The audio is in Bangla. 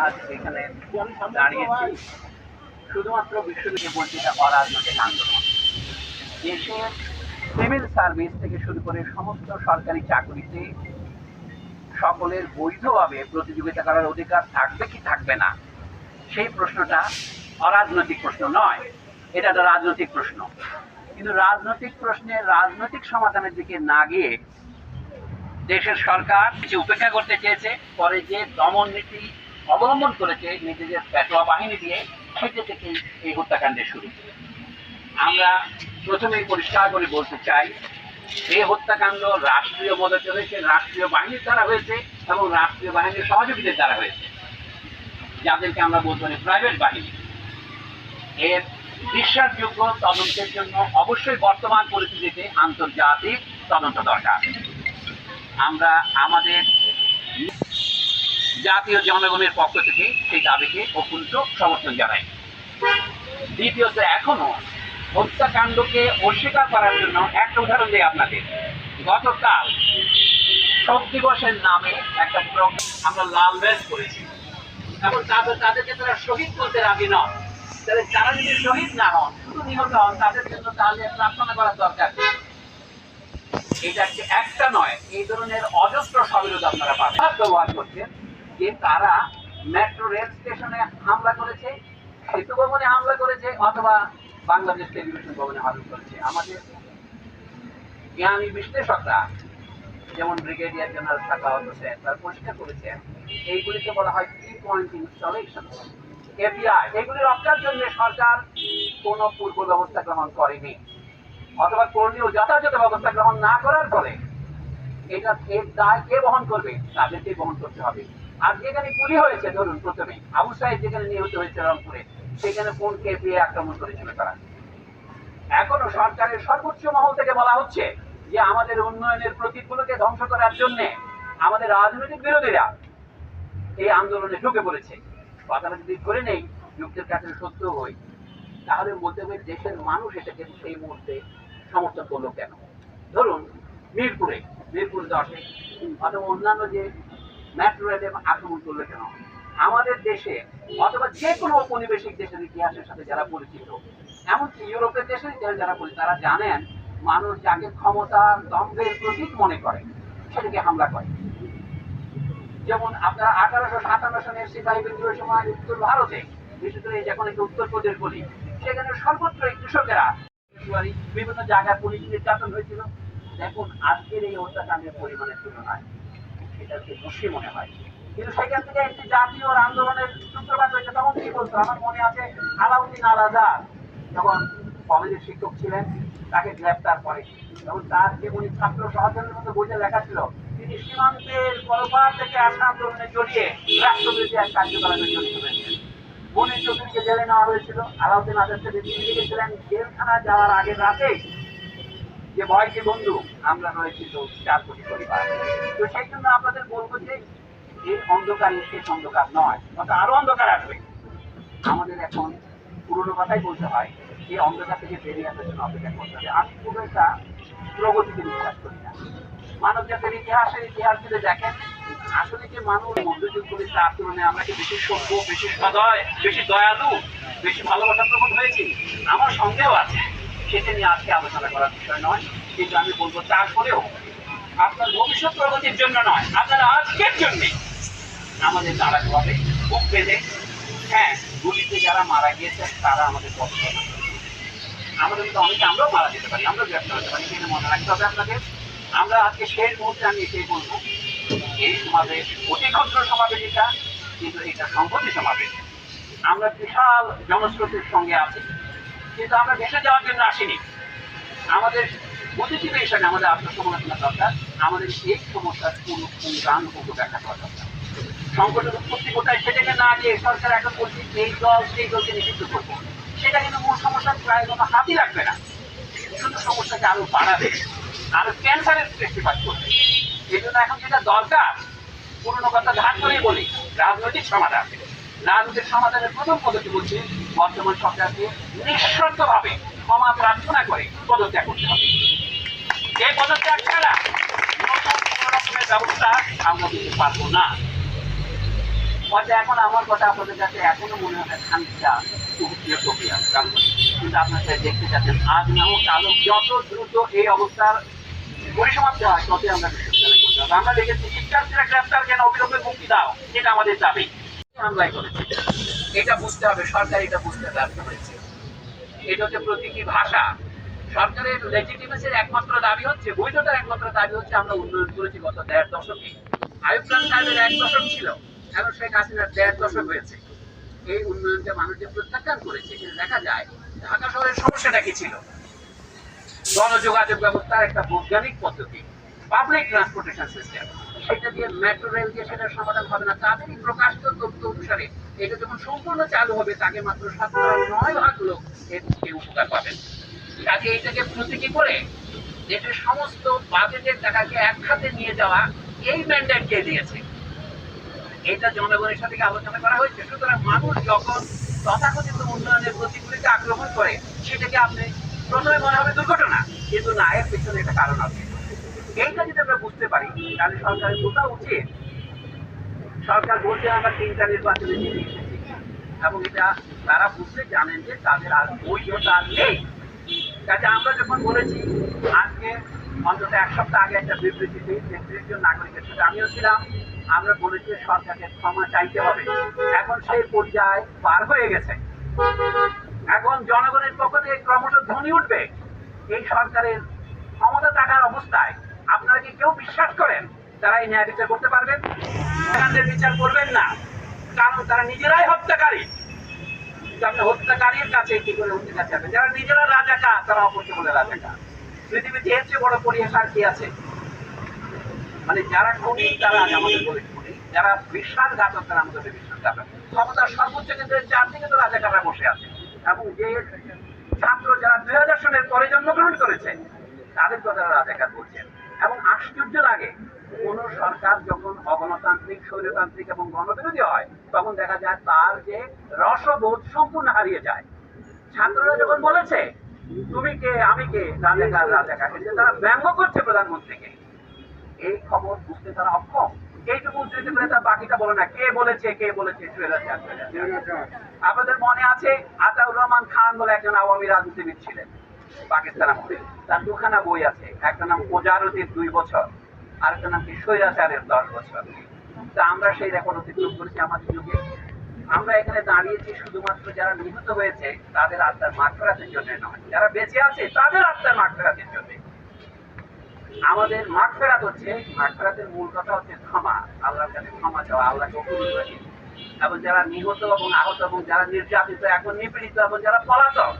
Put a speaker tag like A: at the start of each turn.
A: আজ এখানে দাঁড়িয়েছি। শুধুমাত্র বিশ্ববিদ্যালয়ে বঞ্চিত অরাজনৈতিক আন্দোলন। দেশের সিভিল সার্ভিস থেকে শুরু করে সমস্ত সরকারি চাকরিতে সকলের বৈধভাবে প্রতিযোগিতা করার অধিকার থাকবে কি থাকবে না, সেই প্রশ্নটা অরাজনৈতিক প্রশ্ন নয়। এটা একটা রাজনৈতিক প্রশ্ন। কিন্তু রাজনৈতিক প্রশ্নের রাজনৈতিক সমাধানের দিকে না গিয়ে দেশের সরকার কিছু উপেক্ষা করতে চেয়েছে, পরে যে দমন নীতি অবলম্বন করেছে নিজেদের পেটোয়া বাহিনী দিয়ে সেটা থেকে এই হত্যাকাণ্ডের শুরু। আমরা প্রথমেই পরিষ্কার করে বলতে চাই এই হত্যাকাণ্ড রাষ্ট্রীয় মদতে হয়েছে, রাষ্ট্রীয় বাহিনীর দ্বারা হয়েছে এবং রাষ্ট্রীয় বাহিনীর সহযোগীদের দ্বারা হয়েছে, যাদেরকে আমরা বলতে পারি প্রাইভেট বাহিনী। এর বিশ্বাসযোগ্য তদন্তের জন্য অবশ্যই বর্তমান পরিস্থিতিতে আন্তর্জাতিক তদন্ত দরকার। আমরা আমাদের জাতীয় জনগণের পক্ষ থেকে সেই দাবিকে অকুণ্ঠ সমর্থন জানায় দ্বিতীয়ত, এখনও হত্যাকাণ্ডকে অস্বীকার করার জন্য একটা উদাহরণ দিই আপনাদের। গতকাল শোক দিবসের নামে একটা প্রোগ্রাম আমরা লাল ব্যাজ করেছি এখন তাদের তাদেরকে তারা শহীদ করতে রাজি নন। তাহলে যারা যদি শহীদ না হন, শুধু নিহত হন, তাদের জন্য তাহলে প্রার্থনা করার দরকার এটা একটা নয়, এই ধরনের অজস্র সবিরোধ আপনারা পাবেন। ব্যবহার করছেন। যে তারা মেট্রো রেল স্টেশনে হামলা করেছে, সেতু ভবনে হামলা করেছে অথবা বাংলাদেশ টেলিভিশন ভবনে হামলা করেছে। আমাদের জ্ঞানী বিশ্লেষকরা, যেমন ব্রিগেডিয়ার জেনারেল সাকাওয়াত হোসেন, তার পরিষ্কার করেছেন, এইগুলিকে বলা হয় কি পয়েন্ট ইনস্টলেশন এপিআই এগুলি রক্ষার জন্য সরকার কোনো পূর্ব ব্যবস্থা গ্রহণ করেনি, অথবা করলেও যথাযথ ব্যবস্থা গ্রহণ না করার ফলে এটা এর দায় কে বহন করবে? তাদেরকে বহন করতে হবে। আর যেখানে গুলি হয়েছে, ধরুন প্রথমে, আবু সাহেব যেখানে নিহত হয়েছে রংপুরে, সেখানে কোন কে পেয়ে আক্রমণ করেছিল তারা? এখনও সরকারের সর্বোচ্চ মহল থেকে বলা হচ্ছে যে আমাদের উন্নয়নের প্রতীকগুলোকে ধ্বংস করার জন্য আমাদের রাজনৈতিক বিরোধীরা এই আন্দোলনে ঢুকে পড়েছে। কথাটা যদি ধরে নেই যুক্তির কাছে সত্য হই, তাহলে বলতে হবে দেশের মানুষ এটাকে সেই মুহূর্তে সমর্থন করল কেন? ধরুন মিরপুরে, মিরপুর দশে, অথবা অন্যান্য যে মেট্রো রেলে আক্রমণ করল কেন? আমাদের দেশে অথবা যে কোনো ঔপনিবেশিক দেশের ইতিহাসের সাথে যারা পরিচিত, এমনকি ইউরোপের দেশের ইতিহাস যারা পরিচিত, তারা জানেন মানুষ যাকে ক্ষমতার দম্ভের প্রতীক মনে করে, সেটাকে হামলা করে। যেমন আপনারা আঠারোশো সাতান্ন সনের সিপাহী বিদ্রোহের সময় উত্তর ভারতে বিশেষ করে যখন একটু উত্তরপ্রদেশ বলি, সেখানে সর্বত্র এই কৃষকেরা বিভিন্ন জায়গায় পুলিশ নির্যাতন হয়েছিল। দেখুন, আজকের এই হত্যাকাণ্ডের পরিমাণের তুলনায় এটা খুশি মনে হয়। কিন্তু সেখান থেকে একটি জাতীয় আন্দোলনের সূত্রপাত হয়েছে, তখন কি বলতো? আমার মনে আছে আলাউদ্দিন আল আজাদ যখন কলেজের শিক্ষক ছিলেন, তাকে গ্রেপ্তার করে। এবং তার যে উনি ছাত্র সহযোগের মধ্যে বইতে লেখা ছিল, তিনি সীমান্তের পরপার থেকে আসা আন্দোলনে জড়িয়ে রাষ্ট্রবিরোধী এক কার্যকলাপে জড়িত হয়েছেন মনির চৌধুরীকে জেলে নেওয়া হয়েছিল। আলাউদ্দিন আজাদ থেকে দিল্লি গেছিলেন জেলখানা যাওয়ার আগের রাতে যে ভয় যে বন্ধু, আমরা রয়েছি তো চার কোটি পরিবার। তো সেই জন্য আপনাদের বলব যে, এই অন্ধকার শেষ অন্ধকার নয়, অর্থাৎ আরও অন্ধকার আসবে। আমাদের এখন পুরোনো কথাই বলতে হয়, এই অন্ধকার থেকে বেরিয়ে আসার জন্য অপেক্ষা করতে হবে। আমি খুব একটা প্রগতিতে বিশ্বাস করি না। মানব জাতির ইতিহাসের ইতিহাস যদি দেখেন, আসলে যে মানুষ মধ্যযুগ করে তার তুলনায় আমরা কি বেশি সভ্য, বেশি সদয়, বেশি দয়ালু, বেশি ভালোবাসা প্রবণ হয়েছি? আমার সন্দেহ আছে। সেটা নিয়ে আজকে আলোচনা করার বিষয় নয়, কিন্তু আমি বলব তারপরেও আপনার ভবিষ্যৎ প্রগতির জন্য নয়, আপনার আজকের জন্যে আমাদের দাঁড়াতে হবে বুক বেঁধে হ্যাঁ গুলিতে যারা মারা গিয়েছেন, তারা আমাদের কষ্ট আমাদের কিন্তু অনেকে আমরাও মারা যেতে পারি, আমরাও গ্রেফতার হতে পারি সেটা মনে রাখতে হবে আপনাদের। আমরা আজকে শেষ মুহূর্তে আমি এটাই বলব এই সমাবেশ অতি ক্ষুদ্র সমাবেশ এটা কিন্তু এটা সংহতি সমাবেশ। আমরা বিশাল জনস্রোতের সঙ্গে আছি। কিন্তু আমরা ভেসে যাওয়ার জন্য আসিনি, আমাদের বুদ্ধিজীবী হিসাবে আমাদের আত্মসমালোচনা দরকার, আমাদের এই সমস্যার গান উপর দেখা করা দরকার। সংকটের উৎপত্তি কোথায় সেটাকে না দিয়ে সরকার এখন বলছে, এই দল, সেই দলকে নিষিদ্ধ করব। সেটা কিন্তু মূল সমস্যার প্রায় কোনো হাতই রাখবে না। শুধু সমস্যাকে আরও বাড়াবে, আরও ক্যান্সারের সৃষ্টিপাত করবে। এই জন্য এখন যেটা দরকার, পুরনো কথা ধার করেই বলি, রাজনৈতিক সমাধান। রাজনৈতিক সমাধানের প্রথম পদক্ষেপ হচ্ছে বর্তমান সরকারকে নিঃশর্তভাবে ক্ষমা প্রার্থনা করে পদত্যাগ করতে হবে। যে পদত্যাগ ছাড়া নতুন কোনো রকমের ব্যবস্থা আমরা দিতে পারব না। হয়তো এখন আমার কথা আপনাদের কাছে এখনও মনে হবে খানিকটা প্রক্রিয়া কিন্তু আপনার দেখতে চাচ্ছেন। আজ না হোক, কালো যত দ্রুত এই অবস্থার পরিসমাপ্তি হয়, ততই আমরা বিশ্ববিদ্যালয় করতে হবে আমরা দেখেছি, শিক্ষার্থীরা গ্রেপ্তার কেন? অবিলম্বে মুক্তি দাও, এটা আমাদের দাবি। হামলায় করেছে। এটা বুঝতে হবে, সরকার এটা বুঝতে ব্যর্থ হয়েছে। এটা হচ্ছে প্রতীকী ভাষা। সরকারের লেজিটিমেসির একমাত্র দাবি হচ্ছে, বৈধতার একমাত্র দাবি হচ্ছে আমরা উন্নয়ন করেছি গত দেড় দশকে। আয়ুব সাহেবের এক দশক ছিল, এখন শেখ হাসিনার দেড় দশক হয়েছে। এই উন্নয়নকে মানুষ যে প্রত্যাখ্যান করেছে এখানে দেখা যায়, ঢাকা শহরের সমস্যাটা কি ছিল? গণযোগাযোগ ব্যবস্থার একটা বৈজ্ঞানিক পদ্ধতি পাবলিক ট্রান্সপোর্টেশন সিস্টেম সেটা দিয়ে মেট্রো রেল দিয়ে সেটার সমাধান হবে না। তাদেরই প্রকাশিত তথ্য অনুসারে এটা যখন সম্পূর্ণ চালু হবে, তাকে মাত্র শতকরা নয় ভাগ লোক এর উপকার পাবেন। কাজে এটাকে প্রতীকী করে? দেশের সমস্ত বাজেটের টাকাকে এক খাতে নিয়ে যাওয়া এই ম্যান্ডেট কে দিয়েছে। এটা জনগণের সাথে আলোচনা করা হয়েছে? সুতরাং মানুষ যখন তথাকথিত উন্নয়নের প্রতিগুলিকে আক্রমণ করে, সেটাকে আপনি প্রথমে মনে হবে দুর্ঘটনা। কিন্তু না, এর পেছনে একটা কারণ আছে। এইটা যদি আমরা বুঝতে পারি, তাহলে সরকারের বোঝা উচিত। সরকার বলছে আমরা তিনটা নির্বাচনে জিতে এসেছি। এবং এটা তারা বুঝতে জানেন যে তাদের আর বৈধতা নেই। কাজে আমরা যখন বলেছি, আজকে অন্তত এক সপ্তাহ আগে একটা বিবৃতিতে তেত্রিশ জন নাগরিকের সাথে আমিও ছিলাম। আমরা বলেছি সরকারকে ক্ষমা চাইতে হবে। এখন সেই পর্যায় পার হয়ে গেছে। এখন জনগণের পক্ষ থেকে ক্রমশ ধ্বনি উঠবে। এই সরকারের ক্ষমতা থাকার অবস্থায় আপনারা কি কেউ বিশ্বাস করেন তারা এই ন্যায় বিচার করতে পারবেন? হত্যাকাণ্ডের বিচার করবেন না। কারণ তারা নিজেরাই হত্যাকারী। কিন্তু আপনি হত্যাকারীর কাছে কি করে হত্যা যাবে যারা নিজেরা রাজাকার তারা অপরকে বলে রাজাকার পৃথিবীতে এর চেয়ে বড় পরিহাস আর কি আছে? মানে যারা খুনি, তারা আমাদের বলে খুনি। যারা বিশ্বাসঘাতক, তারা আমাদের বিশ্বাসঘাতক। ক্ষমতার সর্বোচ্চ কেন্দ্রের চারদিকে তো রাজাকাররা বসে আছে। এবং যে ছাত্র যারা দুই হাজার সনের পরে জন্মগ্রহণ করেছে, তাদের কথা রাজাকার বলছেন। আশ্চর্য লাগে। কোন সরকার যখন অগণতান্ত্রিক স্বৈরতান্ত্রিক এবং গণবিরোধী হয় তখন দেখা যায় তার যে রসবোধ সম্পূর্ণ হারিয়ে যায়। ছাত্ররা যখন বলেছে তুমি কে? আমি কে? রাজাকার রাজাকার এটা তারা ব্যঙ্গ করছে প্রধানমন্ত্রীকে। এই খবর বুঝতে তারা অক্ষম। এইটুকু উদ্ধৃতি করে তার বাকিটা বলে না কে বলেছে কে বলেছে। আপনাদের মনে আছে আতাউর রহমান খান বলে একজন আওয়ামী রাজনীতিবিদ ছিলেন। পাকিস্তান আমলে তার দুখানা বই আছে, একটা নাম ওজারতির দুই বছর আর একটা নাম কি দশ বছর। তা আমরা সেই রেকর্ড অতিক্রম করেছি আমাদের যুগে। আমরা এখানে দাঁড়িয়েছি শুধুমাত্র যারা নিহত হয়েছে, তাদের আত্মার মাঠ ফেরাতের জন্য নয়। যারা বেঁচে আছে, তাদের আত্মার মাঠ ফেরাতের জন্য। আমাদের মাঠ ফেরাত হচ্ছে, মাঠ ফেরাতের মূল কথা হচ্ছে ক্ষমা, আল্লাহর কাছে ক্ষমা চাওয়া, আল্লাহকে অপূর্ণ এবং যারা নিহত এবং আহত এবং যারা নির্যাতিত, এখন নিপীড়িত এবং যারা পলাতক